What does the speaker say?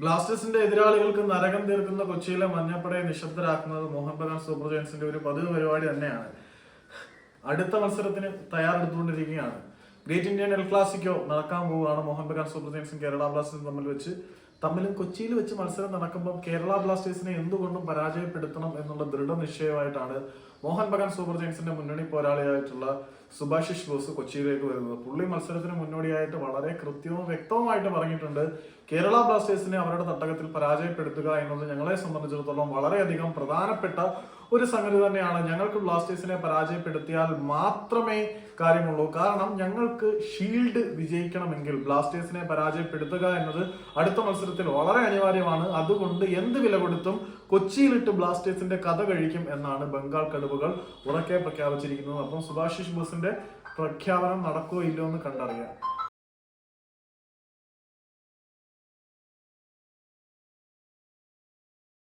ബ്ലാസ്റ്റേഴ്സിന്റെ എതിരാളികൾക്ക് നരകം തീർക്കുന്ന കൊച്ചിയിലെ മഞ്ഞപ്പടയെ നിശബ്ദരാക്കുന്നത് മോഹൻ ബഗാൻ സൂപ്പർ ജയൻസിന്റെ ഒരു പതിവ് പരിപാടി തന്നെയാണ്. അടുത്ത മത്സരത്തിന് തയ്യാറെടുത്തുകൊണ്ടിരിക്കുകയാണ്. ഗ്രേറ്റ് ഇന്ത്യൻ എൽ ക്ലാസിക്കോ നടക്കാൻ പോവുകയാണ് മോഹൻ ബഗാൻ സൂപ്പർ ജയൻസും കേരള ബ്ലാസ്റ്റേഴ്സും തമ്മിൽ വെച്ച്. തമ്മിലും കൊച്ചിയിൽ വെച്ച് മത്സരം നടക്കുമ്പോൾ കേരള ബ്ലാസ്റ്റേഴ്സിനെ എന്തുകൊണ്ടും പരാജയപ്പെടുത്തണം എന്നുള്ള ദൃഢനിശ്ചയമായിട്ടാണ് മോഹൻ ബഗാൻ സൂപ്പർ ജയൻസിന്റെ മുന്നണി പോരാളിയായിട്ടുള്ള സുഭാഷിഷ് ബോസ് കൊച്ചിയിലേക്ക് വരുന്നത്. പുള്ളി മത്സരത്തിന് മുന്നോടിയായിട്ട് വളരെ കൃത്യവും വ്യക്തവുമായിട്ട് പറഞ്ഞിട്ടുണ്ട്. കേരള ബ്ലാസ്റ്റേഴ്സിനെ അവരുടെ തട്ടകത്തിൽ പരാജയപ്പെടുത്തുക എന്നത് ഞങ്ങളെ സംബന്ധിച്ചിടത്തോളം വളരെയധികം പ്രധാനപ്പെട്ട ഒരു സംഗതി തന്നെയാണ്. ഞങ്ങൾക്ക് ബ്ലാസ്റ്റേഴ്സിനെ പരാജയപ്പെടുത്തിയാൽ മാത്രമേ കാര്യമുള്ളൂ. കാരണം ഞങ്ങൾക്ക് ഷീൽഡ് വിജയിക്കണമെങ്കിൽ ബ്ലാസ്റ്റേഴ്സിനെ പരാജയപ്പെടുത്തുക എന്നത് അടുത്ത മത്സരത്തിൽ വളരെ അനിവാര്യമാണ്. അതുകൊണ്ട് എന്ത് വില കൊടുത്തും കൊച്ചിയിലിട്ട് ബ്ലാസ്റ്റേഴ്സിന്റെ കഥ കഴിക്കും എന്നാണ് ബംഗാൾ കടുവകൾ ഉറക്കെ പ്രഖ്യാപിച്ചിരിക്കുന്നത്. അപ്പം സുഭാഷിഷ് ബോസിന്റെ പ്രഖ്യാപനം നടക്കുമോ ഇല്ലയോ എന്ന് കണ്ടറിയാം.